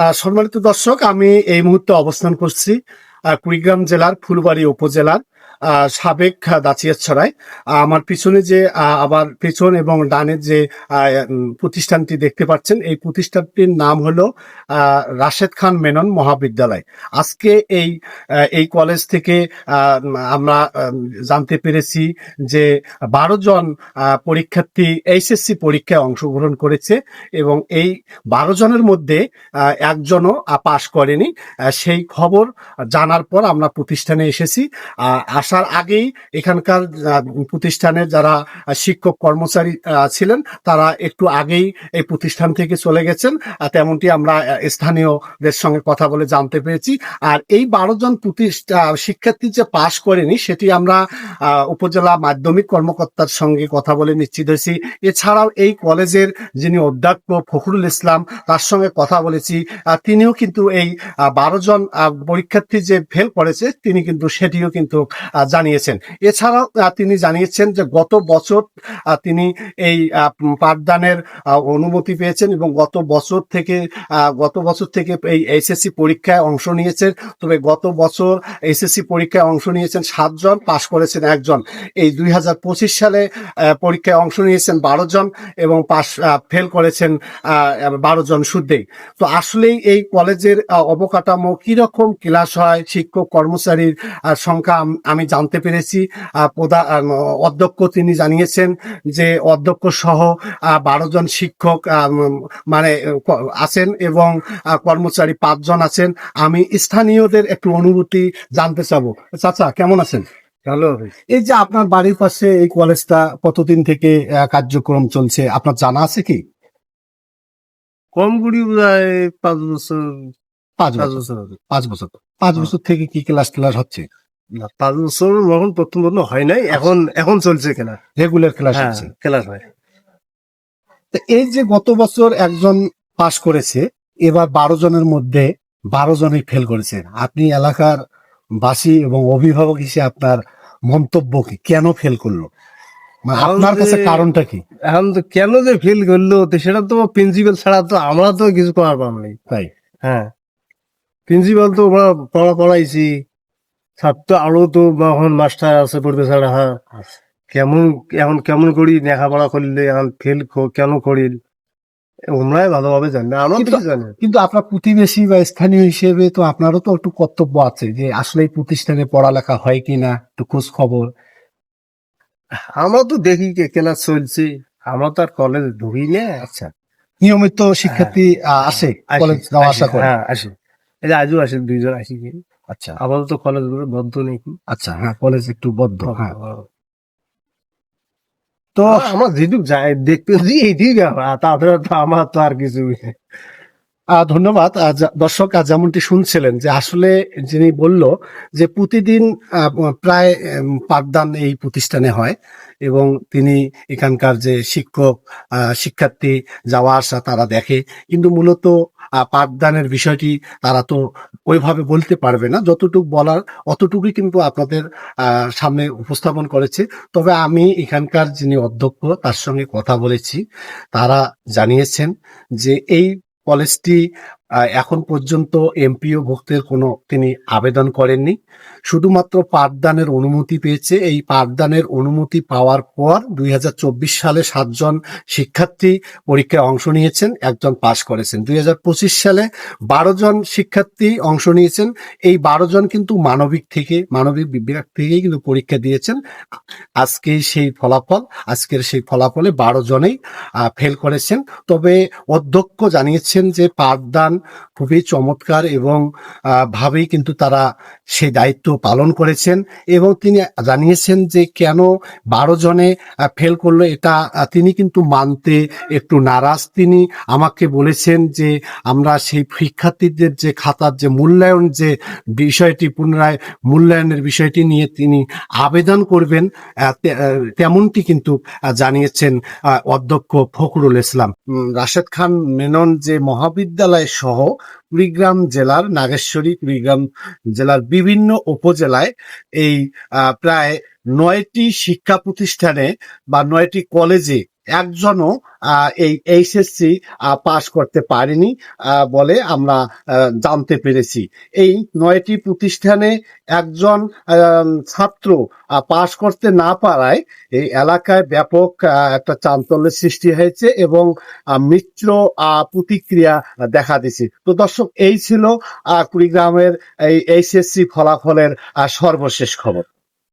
সম্মানিত দর্শক আমি এই মুহূর্তে অবস্থান করছি কুড়িগ্রাম জেলার ফুলবাড়ি উপজেলার সাবেক আহ, দাঁচিয়াছড়ায় আমার পিছনে যে আবার পিছন এবং ডানে যে প্রতিষ্ঠানটি দেখতে পাচ্ছেন এই প্রতিষ্ঠানটির নাম হলো রাশেদ খান মেনন মহাবিদ্যালয়। আজকে এই এই কলেজ থেকে আমরা জানতে পেরেছি যে বারো জন পরীক্ষার্থী এইচএসসি পরীক্ষায় অংশগ্রহণ করেছে এবং এই বারো জনের মধ্যে একজনও পাশ করেনি। সেই খবর জানার পর আমরা প্রতিষ্ঠানে এসেছি। আসার আগেই এখানকার প্রতিষ্ঠানের যারা শিক্ষক কর্মচারী ছিলেন, তারা একটু আগেই এই প্রতিষ্ঠান থেকে চলে গেছেন। তেমনটি আমরা স্থানীয়দের সঙ্গে কথা বলে জানতে পেরেছি। আর এই বারো জন প্রতিষ্ঠা শিক্ষার্থী যে পাশ করেনি, সেটি আমরা উপজেলা মাধ্যমিক কর্মকর্তার সঙ্গে কথা বলে নিশ্চিত হয়েছি। এছাড়াও এই কলেজের যিনি অধ্যক্ষ ফখরুল ইসলাম, তার সঙ্গে কথা বলেছি। তিনিও কিন্তু এই বারো জন পরীক্ষার্থী যে ফেল করেছে, তিনি কিন্তু সেটিও কিন্তু জানিয়েছেন। এছাড়াও তিনি জানিয়েছেন যে গত বছর তিনি এই পাঠদানের অনুমতি পেয়েছেন এবং গত বছর থেকে গত বছর থেকে এই এইচএসসি পরীক্ষায় অংশ নিয়েছেন। তবে গত বছর এসএসসি পরীক্ষায় অংশ নিয়েছেন সাতজন, পাশ করেছেন একজন। এই দুই হাজার পঁচিশ সালে পরীক্ষায় অংশ নিয়েছেন বারো জন এবং পাশ ফেল করেছেন বারো জন শুদ্ধেই। তো আসলেই এই কলেজের অবকাঠামো কীরকম, ক্লাস হয়, শিক্ষক, কর্মচারীর সংখ্যা আমি জানতে পেরেছি আহ, প্রধা- অধ্যক্ষ তিনি জানিয়েছেন যে অধ্যক্ষ সহ বারো জন শিক্ষক মানে আছেন এবং কর্মচারী পাঁচজন আছেন। আমি স্থানীয়দের একটু অনুভূতি জানতে চাবো। চাচা কেমন আছেন? ভালো এই যে আপনার বাড়ির পাশে এই কলেজটা কতদিন থেকে কার্যক্রম চলছে আপনার জানা আছে কি? কম করি প্রায় পাঁচ বছর পাঁচ বছর। পাঁচ বছর। পাঁচ হ্যাঁ। বছর থেকে কি ক্লাস ক্লাস হচ্ছে? না, পাঁচ বছর যখন প্রথম প্রথম হয় নাই এখন এখন চলছে খেলা। রেগুলার ক্লাস হচ্ছে খেলা হয়। তো এই যে গত বছর একজন পাশ করেছে এবার বারো জনের মধ্যে বারো জনই ফেল করেছে আপনি এলাকার বাসী এবং অভিভাবক হিসেবে আপনার মন্তব্য কি? কেন ফেল করল? মানে আপনার কাছে কারণটা কি? এখন তো কেন যে ফেল করল তো সেটা তো প্রিন্সিপাল ছাড়া তো আমরা তো কিছু করার পার নাই তাই? হ্যাঁ। প্রিন্সিপাল তো আমরা পড়া পড়াইছি ছাত্র আরও তো এখন মাস্টার আছে প্রফেসর হ্যাঁ কেমন এখন কেমন করি লেখাপড়া করলে এখন ফেল কেন করি ওমরাই ভালোভাবে জানি আমরা তো কিন্তু- জানি কিন্তু আপনার প্রতিবেশী বা স্থানীয় হিসেবে তো আপনারও তো একটু কর্তব্য আছে যে আসলে এই প্রতিষ্ঠানে পড়ালেখা হয় কিনা একটু খোঁজ খবর আমরা তো দেখি কে ক্লাস চলছে আমরা তো আর কলেজ ঢুকি না আচ্ছা নিয়মিত শিক্ষার্থী আসে কলেজ যাওয়া আসা করে হ্যাঁ আসে এই যে আজও আসে দুইজন আসি আচ্ছা। আপাতত কলেজগুলো বন্ধ নাকি? আচ্ছা হ্যাঁ কলেজ একটু বদ্ধ হ্যাঁ। তো আমরা যেটুক যাই দেখতে দিই এইদিক তাদের তো আমার তো আর কিছু ধন্যবাদ। দর্শক আজ যেমনটি শুনছিলেন যে আসলে যিনি বলল যে প্রতিদিন প্রায় পাঠদান এই প্রতিষ্ঠানে হয় এবং তিনি এখানকার যে শিক্ষক শিক্ষার্থী যাওয়া আসা তারা দেখে। কিন্তু মূলত পাঠদানের বিষয়টি তারা তো ওইভাবে বলতে পারবে না। যতটুকু বলার, অতটুকুই কিন্তু আপনাদের সামনে উপস্থাপন করেছে। তবে আমি এখানকার যিনি অধ্যক্ষ, তার সঙ্গে কথা বলেছি। তারা জানিয়েছেন যে এই কলেজটি এখন পর্যন্ত এমপিও ভুক্তের কোনো তিনি আবেদন করেননি। শুধুমাত্র পাঠদানের অনুমতি পেয়েছে। এই পাঠদানের অনুমতি পাওয়ার পর দুই হাজার চব্বিশ সালে সাতজন শিক্ষার্থী পরীক্ষায় অংশ নিয়েছেন, একজন পাশ করেছেন। দুই হাজার পঁচিশ সালে বারো জন শিক্ষার্থী অংশ নিয়েছেন। এই বারো জন কিন্তু মানবিক থেকে, মানবিক বিভাগ থেকেই কিন্তু পরীক্ষা দিয়েছেন। আজকে সেই ফলাফল, আজকের সেই ফলাফলে বারো জনেই ফেল করেছেন। তবে অধ্যক্ষ জানিয়েছেন যে পাঠদান খুবই চমৎকার এবং ভাবেই কিন্তু তারা সেই দায়িত্ব পালন করেছেন এবং তিনি জানিয়েছেন যে কেন বারো জনে ফেল করল এটা তিনি কিন্তু মানতে একটু নারাজ। তিনি আমাকে বলেছেন যে আমরা সেই শিক্ষার্থীদের যে খাতার যে মূল্যায়ন যে বিষয়টি পুনরায় মূল্যায়নের বিষয়টি নিয়ে তিনি আবেদন করবেন তেমনটি কিন্তু জানিয়েছেন অধ্যক্ষ ফখরুল ইসলাম। রাশেদ খান মেনন যে মহাবিদ্যালয় সহ কুড়িগ্রাম জেলার নাগেশ্বরী, কুড়িগ্রাম জেলার বিভিন্ন উপজেলায় এই প্রায় নয়টি শিক্ষা প্রতিষ্ঠানে বা নয়টি কলেজে একজনও এই এইচএসসি পাশ করতে পারেনি বলে আমরা জানতে পেরেছি। এই নয়টি প্রতিষ্ঠানে একজন ছাত্র পাশ করতে না পারায় এই এলাকায় ব্যাপক একটা চাঞ্চল্যের সৃষ্টি হয়েছে এবং মিত্র প্রতিক্রিয়া দেখা দিছে তো দর্শক, এই ছিল কুড়িগ্রামের এই এইচএসসি ফলাফলের সর্বশেষ খবর।